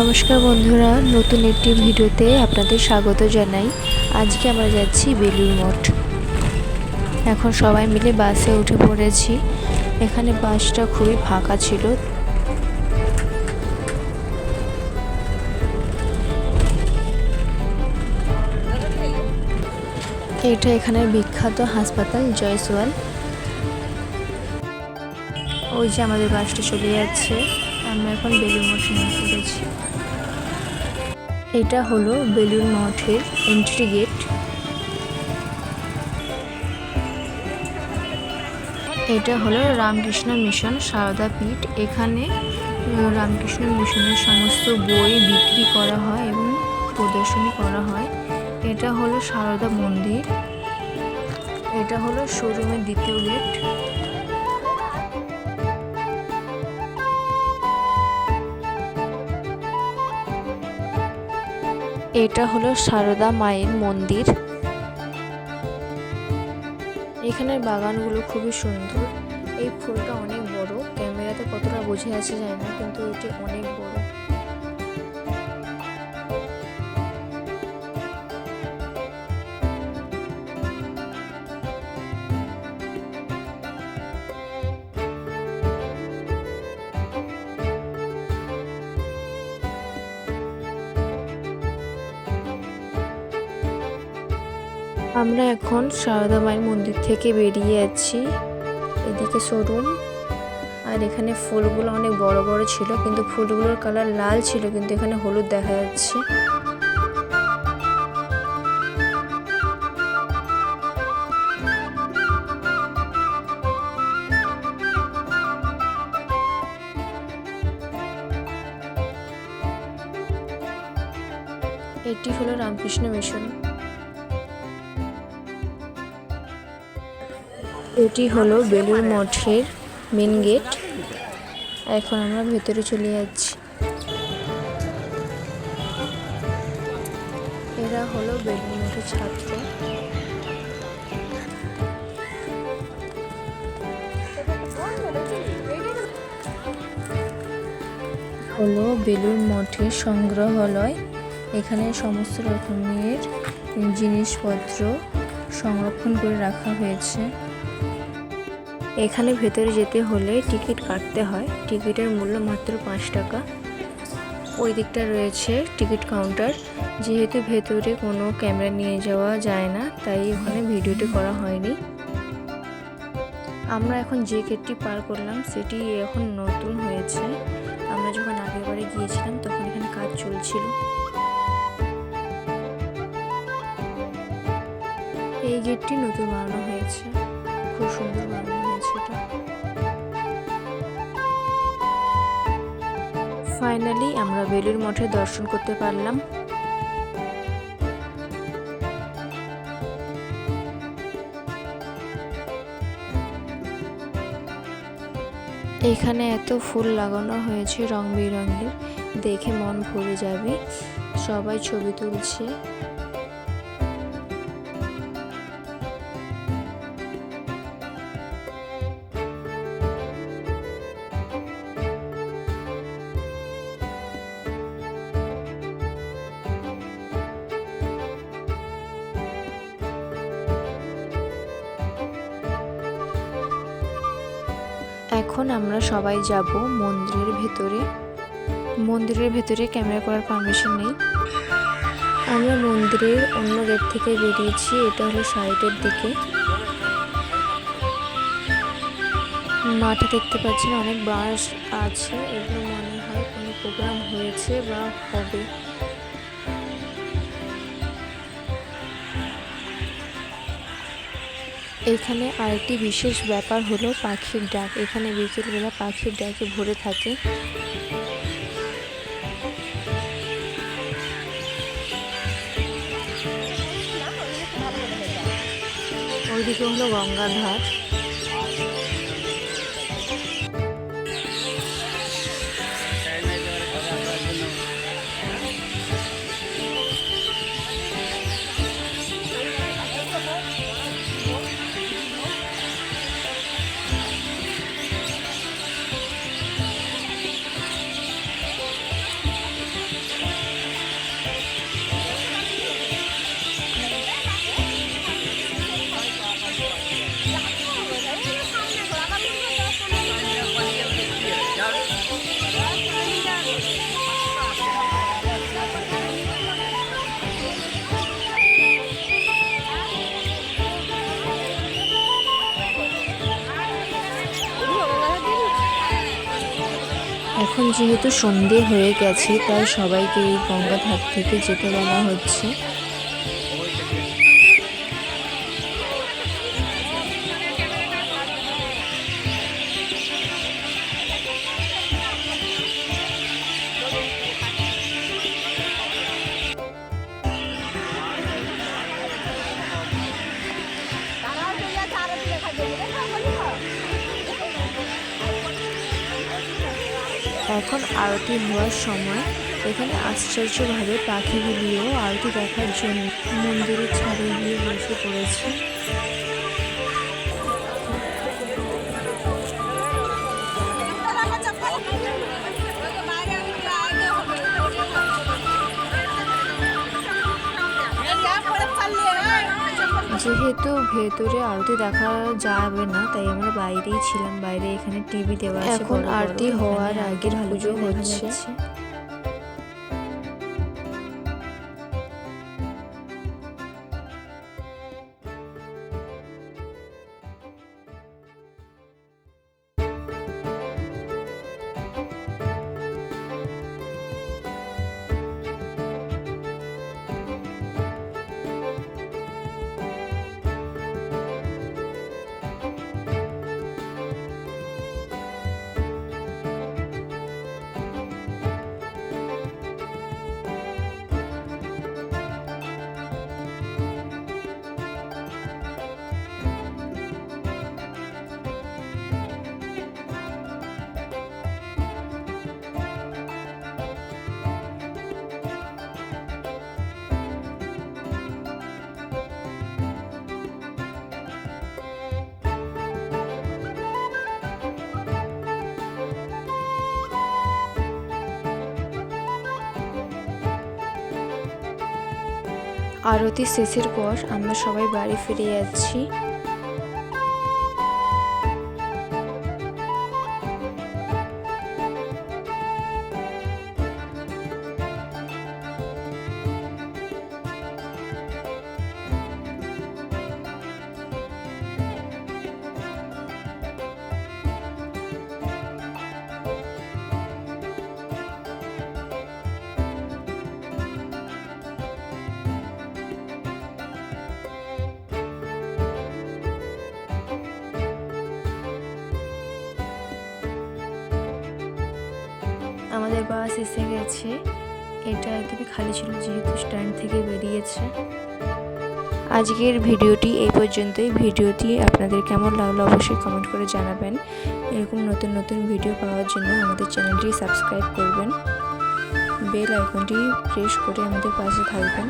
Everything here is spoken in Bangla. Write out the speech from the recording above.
নমস্কার বন্ধুরা, নতুন একটি ভিডিওতে আপনাদের স্বাগত জানাই। আজকে আমরা যাচ্ছি বেলুর মঠ। এখন সবাই মিলে বাসে উঠে পড়েছি। এখানে বাসটা খুবই ফাঁকা ছিল। এটা এখানের বিখ্যাত হাসপাতাল জয়সওয়াল। ওই যে আমাদের বাসটা চলে যাচ্ছে। আমরা এখন বেলুর মঠ নিয়ে পড়েছি এটা হলো বেলুর মঠের এন্ট্রি গেট এটা হলো রামকৃষ্ণ মিশন সারদা পীঠ। এখানে রামকৃষ্ণ মিশনের সমস্ত বই বিক্রি করা হয় এবং প্রদর্শনী করা হয়। এটা হলো সারদা মন্দির। এটা হলো শোরুমের দ্বিতীয় গেট এটা হলো সারদা মায়ের মন্দির। এখানের বাগানগুলো খুবই সুন্দর। এই ফুলটা অনেক বড়। ক্যামেরাতে কতটা বোঝা যাচ্ছে যায় না, কিন্তু এটি অনেক বড়। আমরা এখন সারদা মায়ের মন্দির থেকে বেরিয়ে আছি। এদিকে শোরুম আর এখানে ফুলগুলো অনেক বড় বড় ছিল, কিন্তু ফুলগুলোর কালার লাল ছিল, কিন্তু এখানে হলুদ দেখা যাচ্ছে। এটি হলো রামকৃষ্ণ মিশন। এটি হলো বেলুর মঠের মেন গেট এখন আমরা ভেতরে চলে যাচ্ছি। এরা হলো বেলুর মঠের ছাত্র। হলো বেলুর মঠের সংগ্রহালয়। এখানে সমস্ত রকমের জিনিসপত্র সংরক্ষণ করে রাখা হয়েছে। এখানে ভেতরে যেতে হলে টিকিট কাটতে হয়। টিকিটের মূল্য মাত্র পাঁচ টাকা। ওই দিকটা রয়েছে টিকিট কাউন্টার। যেহেতু ভেতরে কোনো ক্যামেরা নিয়ে যাওয়া যায় না, তাই ওখানে ভিডিওটি করা হয়নি। আমরা এখন যে গেটটি পার করলাম, সেটি এখন নতুন হয়েছে। আমরা যখন আগের বারে গিয়েছিলাম, তখন এখানে কাজ চলছিল। এই গেটটি নতুন বানানো হয়েছে। খুব সুন্দর বানানো ফাইনালি আমরা বেলুর মঠে দর্শন করতে পারলাম। এখানে এত ফুল লাগানো হয়েছে রং বেরঙের দেখে মন ভরে যাবে। সবাই ছবি তুলছে। এখন আমরা সবাই যাব মন্দিরের ভেতরে। মন্দিরের ভেতরে ক্যামেরা করার পারমিশন নেই। আমরা মন্দিরের অন্য গেট থেকে বেরিয়েছি, এটা হলো সাইডের দিকে। মাঠে দেখতে পাচ্ছেন অনেক বাঁশ আছে, এগুলো মনে হয় কোনো প্রোগ্রাম হয়েছে বা হবে। এখানে আরেকটি বিশেষ ব্যাপার হলো পাখির ডাক। এখানে বিকেলবেলা পাখির ডাকে ভরে থাকে। ওইদিকে হলো গঙ্গার ধার যেহেতু সন্ধে হয়ে গেছে তাই সবাইকে এই গঙ্গা ঘাট থেকে যেতে বলা হচ্ছে। এখন আরতি হওয়ার সময় এখানে আশ্চর্যভাবে পাখিগুলিও আরতি দেখার জন্য মন্দিরের ছাদে গিয়ে বসে পড়েছে। যেহেতু ভেতরে আরতি দেখা যাবে না তাই আমরা বাইরেই ছিলাম বাইরে এখানে টিভি দেওয়া আছে এখন। আরতি হওয়ার আগে পুজো হচ্ছে। আরতি শেষের পর আমরা সবাই বাড়ি ফিরে যাচ্ছি। আমাদের বাস এসে গেছে। এটা একদমই খালি ছিল, যেহেতু স্ট্যান্ড থেকে বেরিয়েছে। আজকের ভিডিওটি এই পর্যন্তই। ভিডিওটি আপনাদের কেমন লাগল অবশ্যই কমেন্ট করে জানাবেন। এরকম নতুন নতুন ভিডিও পাওয়ার জন্য আমাদের চ্যানেলটি সাবস্ক্রাইব করবেন। বেল আইকনটি প্রেস করে আমাদের পাশে থাকবেন।